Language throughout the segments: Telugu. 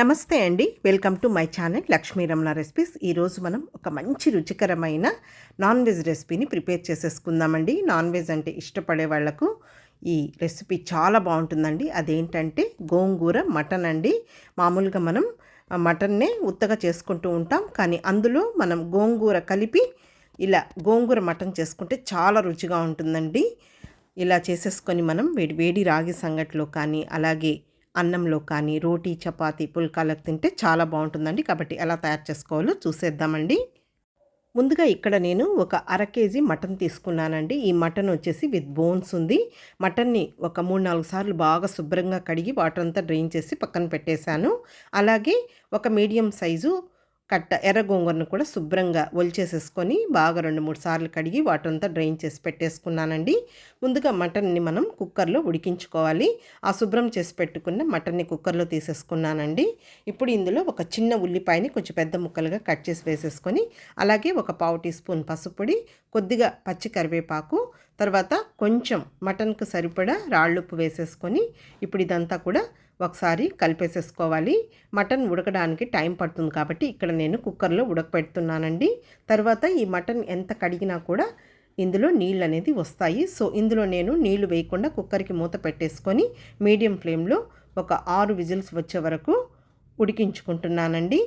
నమస్తే అండి. Welcome to my channel Lakshmi Ramana recipes. ఈరోజు మనం ఒక మంచి రుచికరమైన నాన్ వెజ్ రెసిపీని ప్రిపేర్ చేసేసుకుందామండి. నాన్ వెజ్ అంటే ఇష్టపడే వాళ్ళకు ఈ రెసిపీ చాలా బాగుంటుందండి. అదేంటంటే గోంగూర మటన్ అండి. మామూలుగా మనం మటన్నే ఉత్తగా చేసుకుంటూ ఉంటాం. కానీ అందులో మనం గోంగూర కలిపి ఇలా గోంగూర మటన్ చేసుకుంటే చాలా రుచిగా ఉంటుందండి. ఇలా చేసేసుకొని మనం వేడి వేడి రాగి సంగట్లో కానీ అలాగే అన్నంలో కానీ రోటీ చపాతి పుల్కాలకు తింటే చాలా బాగుంటుందండి. కాబట్టి ఎలా తయారు చేసుకోవాలో చూసేద్దామండి. ముందుగా ఇక్కడ నేను ఒక అర కేజీ మటన్ తీసుకున్నానండి. ఈ మటన్ వచ్చేసి విత్ బోన్స్ ఉంది. మటన్ని ఒక మూడు నాలుగు సార్లు బాగా శుభ్రంగా కడిగి వాటర్ అంతా డ్రైన్ చేసి పక్కన పెట్టేశాను. అలాగే ఒక మీడియం సైజు కట్ట ఎర్ర గోంగూరను కూడా శుభ్రంగా ఒలిచేసేసుకొని బాగా రెండు మూడు సార్లు కడిగి వాటంతా డ్రైన్ చేసి పెట్టేసుకున్నానండి. ముందుగా మటన్ని మనం కుక్కర్లో ఉడికించుకోవాలి. ఆ శుభ్రం చేసి పెట్టుకున్న మటన్ని కుక్కర్లో తీసేసుకున్నానండి. ఇప్పుడు ఇందులో ఒక చిన్న ఉల్లిపాయని కొంచెం పెద్ద ముక్కలుగా కట్ చేసి వేసేసుకొని అలాగే ఒక పావు టీ స్పూన్ పసుపొడి కొద్దిగా పచ్చి కరివేపాకు తర్వాత కొంచెం మటన్కు సరిపడా రాళ్ళుప్పు వేసేసుకొని ఇప్పుడు ఇదంతా కూడా ఒకసారి కలిపేసేసుకోవాలి. మటన్ ఉడకడానికి టైం పడుతుంది కాబట్టి ఇక్కడ నేను కుక్కర్లో ఉడకపెడుతున్నానండి. తర్వాత ఈ మటన్ ఎంత కడిగినా కూడా ఇందులో నీళ్ళు అనేది వస్తాయి. సో ఇందులో నేను నీళ్ళు వేయకుండా కుక్కర్కి మూత పెట్టేసుకొని మీడియం ఫ్లేమ్లో ఒక ఆరు విజిల్స్ వచ్చే వరకు ఉడికించుకుంటున్నానండి.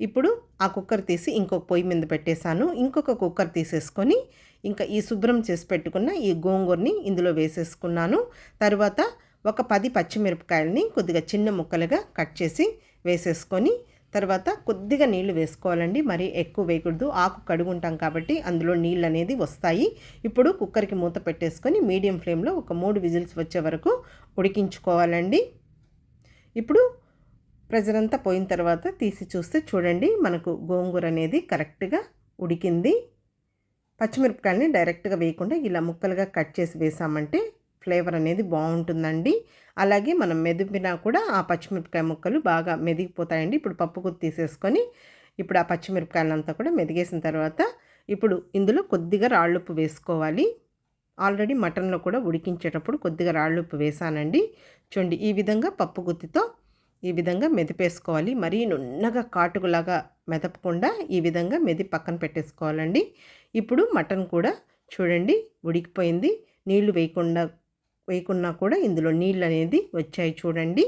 ఇప్పుడు ఆ కుక్కర్ తీసి ఇంకొక పొయ్యి మీద పెట్టేశాను. ఇంకొక కుక్కర్ తీసేసుకొని ఇంకా ఈ శుభ్రం చేసి పెట్టుకున్న ఈ గోంగూరని ఇందులో వేసేసుకున్నాను. తర్వాత ఒక పది పచ్చిమిరపకాయలని కొద్దిగా చిన్న ముక్కలుగా కట్ చేసి వేసేసుకొని తర్వాత కొద్దిగా నీళ్ళు వేసుకోవాలండి. మరి ఎక్కువ వేయకూడదు. ఆకు కడుగుంటాం కాబట్టి అందులో నీళ్ళు అనేది వస్తాయి. ఇప్పుడు కుక్కర్కి మూత పెట్టేసుకొని మీడియం ఫ్లేమ్లో ఒక మూడు విజిల్స్ వచ్చే వరకు ఉడికించుకోవాలండి. ఇప్పుడు ప్రెజర్ అంతా పోయిన తర్వాత తీసి చూస్తే చూడండి మనకు గోంగూర అనేది కరెక్ట్గా ఉడికింది. పచ్చిమిరపకాయలని డైరెక్ట్గా వేయకుండా ఇలా ముక్కలుగా కట్ చేసి వేసామంటే ఫ్లేవర్ అనేది బాగుంటుందండి. అలాగే మనం మెదిపినా కూడా ఆ పచ్చిమిరపకాయ ముక్కలు బాగా మెదిగిపోతాయండి. ఇప్పుడు పప్పు గుత్తి తీసేసుకొని ఇప్పుడు ఆ పచ్చిమిరపకాయలంతా కూడా మెదిగేసిన తర్వాత ఇప్పుడు ఇందులో కొద్దిగా రాళ్ళుప్పు వేసుకోవాలి. ఆల్రెడీ మటన్లో కూడా ఉడికించేటప్పుడు కొద్దిగా రాళ్ళుప్పు వేసానండి. చూడండి ఈ విధంగా పప్పు గుత్తితో ఈ విధంగా మెదిపేసుకోవాలి. మరీ నున్నగా కాటుకులాగా మెదపకుండా ఈ విధంగా మెది పక్కన పెట్టేసుకోవాలండి. ఇప్పుడు మటన్ కూడా చూడండి ఉడికిపోయింది. నీళ్ళు వేయకుండా వేయకున్నా కూడా ఇందులో నీళ్ళు అనేది వచ్చాయి చూడండి.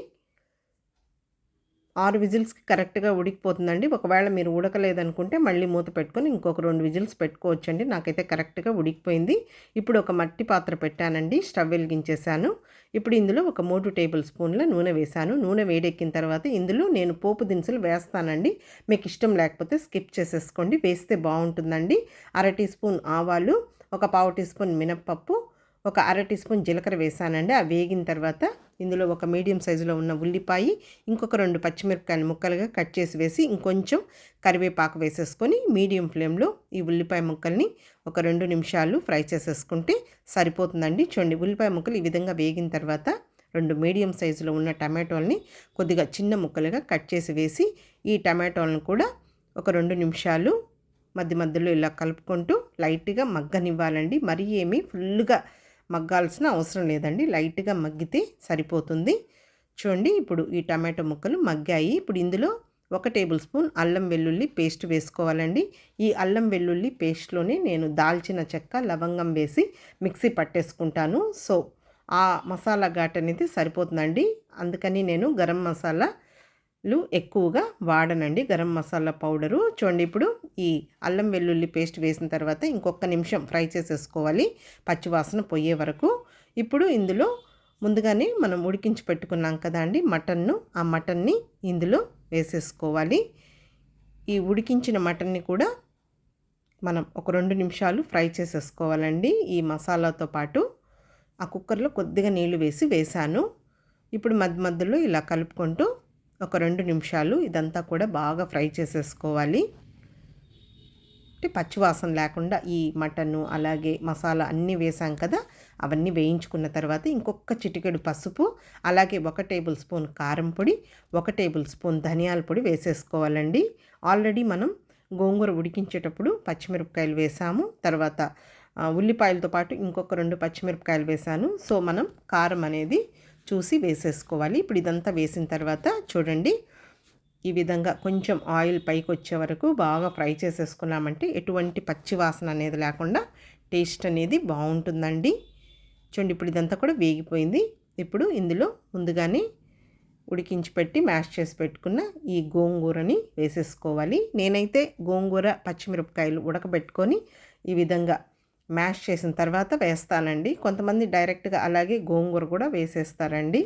ఆరు విజిల్స్కి కరెక్ట్గా ఉడికిపోతుందండి. ఒకవేళ మీరు ఉడకలేదనుకుంటే మళ్ళీ మూత పెట్టుకొని ఇంకొక రెండు విజిల్స్ పెట్టుకోవచ్చండి. నాకైతే కరెక్ట్గా ఉడికిపోయింది. ఇప్పుడు ఒక మట్టి పాత్ర పెట్టానండి. స్టవ్ వెలిగించేశాను. ఇప్పుడు ఇందులో ఒక మూడు టేబుల్ స్పూన్ల నూనె వేశాను. నూనె వేడెక్కిన తర్వాత ఇందులో నేను పోపు దినుసులు వేస్తానండి. మీకు ఇష్టం లేకపోతే స్కిప్ చేసేసుకోండి. వేస్తే బాగుంటుందండి. అర టీ స్పూన్ ఆవాలు ఒక పావు టీ స్పూన్ మినప్పప్పు ఒక అర టీ స్పూన్ జీలకర్ర వేసానండి. ఆ వేగిన తర్వాత ఇందులో ఒక మీడియం సైజులో ఉన్న ఉల్లిపాయ ఇంకొక రెండు పచ్చిమిరపకాయలు ముక్కలుగా కట్ చేసి వేసి ఇంకొంచెం కరివేపాకు వేసేసుకొని మీడియం ఫ్లేమ్లో ఈ ఉల్లిపాయ ముక్కల్ని ఒక రెండు నిమిషాలు ఫ్రై చేసేసుకుంటే సరిపోతుందండి. చూడండి ఉల్లిపాయ ముక్కలు ఈ విధంగా వేగిన తర్వాత రెండు మీడియం సైజులో ఉన్న టమాటోల్ని కొద్దిగా చిన్న ముక్కలుగా కట్ చేసి వేసి ఈ టమాటోలను కూడా ఒక రెండు నిమిషాలు మధ్య మధ్యలో ఇలా కలుపుకుంటూ లైట్గా మగ్గనివ్వాలండి. మరీ ఏమీ ఫుల్గా మగ్గాల్సిన అవసరం లేదండి. లైట్గా మగ్గితే సరిపోతుంది. చూడండి ఇప్పుడు ఈ టమాటో ముక్కలు మగ్గాయి. ఇప్పుడు ఇందులో ఒక టేబుల్ స్పూన్ అల్లం వెల్లుల్లి పేస్ట్ వేసుకోవాలండి. ఈ అల్లం వెల్లుల్లి పేస్ట్లోనే నేను దాల్చిన చెక్క లవంగం వేసి మిక్సీ పట్టేసుకుంటాను. సో ఆ మసాలా ఘాట్ అనేది సరిపోతుందండి. అందుకని నేను గరం మసాలా లు ఎక్కువగా వాడనండి. గరం మసాలా పౌడరు చూడండి ఇప్పుడు ఈ అల్లం వెల్లుల్లి పేస్ట్ వేసిన తర్వాత ఇంకొక నిమిషం ఫ్రై చేసేసుకోవాలి. పచ్చివాసన పోయే వరకు. ఇప్పుడు ఇందులో ముందుగానే మనం ఉడికించి పెట్టుకున్నాం కదా అండి మటన్ను. ఆ మటన్ని ఇందులో వేసేసుకోవాలి. ఈ ఉడికించిన మటన్ని కూడా మనం ఒక రెండు నిమిషాలు ఫ్రై చేసేసుకోవాలండి. ఈ మసాలాతో పాటు ఆ కుక్కర్లో కొద్దిగా నీళ్ళు వేసి వేశాను ఇప్పుడు మధ్య మధ్యలో ఇలా కలుపుకుంటూ ఒక రెండు నిమిషాలు ఇదంతా కూడా బాగా ఫ్రై చేసేసుకోవాలి. అంటే పచ్చివాసన లేకుండా ఈ మటను అలాగే మసాలా అన్నీ వేసాం కదా అవన్నీ వేయించుకున్న తర్వాత ఇంకొక చిటికెడు పసుపు అలాగే ఒక టేబుల్ స్పూన్ కారం పొడి ఒక టేబుల్ స్పూన్ ధనియాల పొడి వేసేసుకోవాలండి. ఆల్రెడీ మనం గోంగూర ఉడికించేటప్పుడు పచ్చిమిరపకాయలు వేసాము తర్వాత ఉల్లిపాయలతో పాటు ఇంకొక రెండు పచ్చిమిరపకాయలు వేసాను. సో మనం కారం అనేది చూసి వేసేసుకోవాలి. ఇప్పుడు ఇదంతా వేసిన తర్వాత చూడండి ఈ విధంగా కొంచెం ఆయిల్ పైకి వచ్చే వరకు బాగా ఫ్రై చేసేసుకున్నామంటే ఎటువంటి పచ్చి వాసన అనేది లేకుండా టేస్ట్ అనేది బాగుంటుందండి. చూడండి ఇప్పుడు ఇదంతా కూడా వేగిపోయింది. ఇప్పుడు ఇందులో ముందుగానే ఉడికించి పెట్టి మ్యాష్ చేసి పెట్టుకున్న ఈ గోంగూరని వేసేసుకోవాలి. నేనైతే గోంగూర పచ్చిమిరపకాయలు ఉడకబెట్టుకొని ఈ విధంగా మ్యాష్ చేసిన తర్వాత వేస్తానండి. కొంతమంది డైరెక్ట్గా అలాగే గోంగూర కూడా వేసేస్తారండి.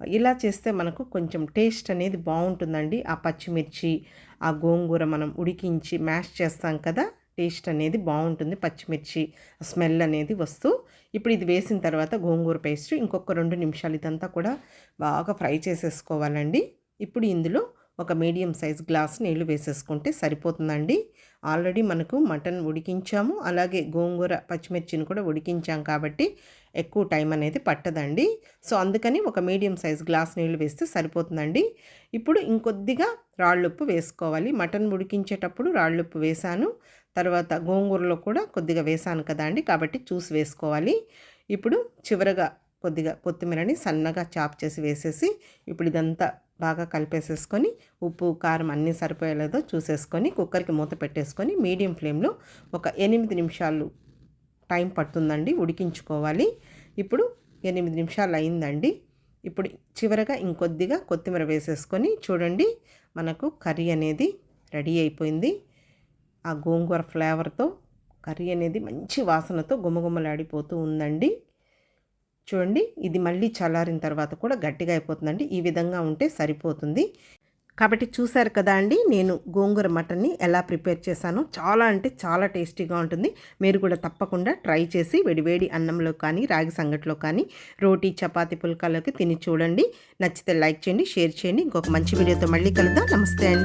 ఇలా చేస్తే మనకు కొంచెం టేస్ట్ అనేది బాగుంటుందండి. ఆ పచ్చిమిర్చి ఆ గోంగూర మనం ఉడికించి మ్యాష్ చేస్తాం కదా టేస్ట్ అనేది బాగుంటుంది. పచ్చిమిర్చి స్మెల్ అనేది వస్తూ ఇప్పుడు ఇది వేసిన తర్వాత గోంగూర పేస్ట్ ఇంకొక రెండు నిమిషాలు ఇదంతా కూడా బాగా ఫ్రై చేసేసుకోవాలండి. ఇప్పుడు ఇందులో ఒక మీడియం సైజ్ గ్లాస్ నీళ్ళు వేసేసుకుంటే సరిపోతుందండి. ఆల్రెడీ మనకు మటన్ ఉడికించాము. అలాగే గోంగూర పచ్చిమిర్చిని కూడా ఉడికించాం కాబట్టి ఎక్కువ టైం అనేది పట్టదండి. సో అందుకని ఒక మీడియం సైజ్ గ్లాస్ నీళ్ళు వేస్తే సరిపోతుందండి. ఇప్పుడు ఇంకొద్దిగా రాళ్ళుప్పు వేసుకోవాలి. మటన్ ఉడికించేటప్పుడు రాళ్ళుప్పు వేశాను తర్వాత గోంగూరలో కూడా కొద్దిగా వేసాను కదా అండి. కాబట్టి చూసి వేసుకోవాలి. ఇప్పుడు చివరగా కొద్దిగా కొత్తిమీరని సన్నగా చాప్ చేసి వేసేసి ఇప్పుడు ఇదంతా బాగా కలిపేసేసుకొని ఉప్పు కారం అన్నీ సరిపోయేలేదో చూసేసుకొని కుక్కర్కి మూత పెట్టేసుకొని మీడియం ఫ్లేమ్లో ఒక ఎనిమిది నిమిషాలు టైం పడుతుందండి ఉడికించుకోవాలి. ఇప్పుడు ఎనిమిది నిమిషాలు అయిందండి. ఇప్పుడు చివరగా ఇంకొద్దిగా కొత్తిమీర వేసేసుకొని చూడండి మనకు కర్రీ అనేది రెడీ అయిపోయింది. ఆ గోంగూర ఫ్లేవర్తో కర్రీ అనేది మంచి వాసనతో గుమగుమలాడిపోతూ ఉందండి. చూడండి ఇది మళ్ళీ చల్లారిన తర్వాత కూడా గట్టిగా అయిపోతుందండి. ఈ విధంగా ఉంటే సరిపోతుంది. కాబట్టి చూశారు కదా అండి నేను గోంగూర మటన్ని ఎలా ప్రిపేర్ చేశానో. చాలా అంటే చాలా టేస్టీగా ఉంటుంది. మీరు కూడా తప్పకుండా ట్రై చేసి వేడివేడి అన్నంలో కానీ రాగి సంగట్లో కానీ రోటీ చపాతీ పుల్కాలోకి తిని చూడండి. నచ్చితే లైక్ చేయండి షేర్ చేయండి. ఇంకొక మంచి వీడియోతో మళ్ళీ కలుద్దాం. నమస్తే అండి.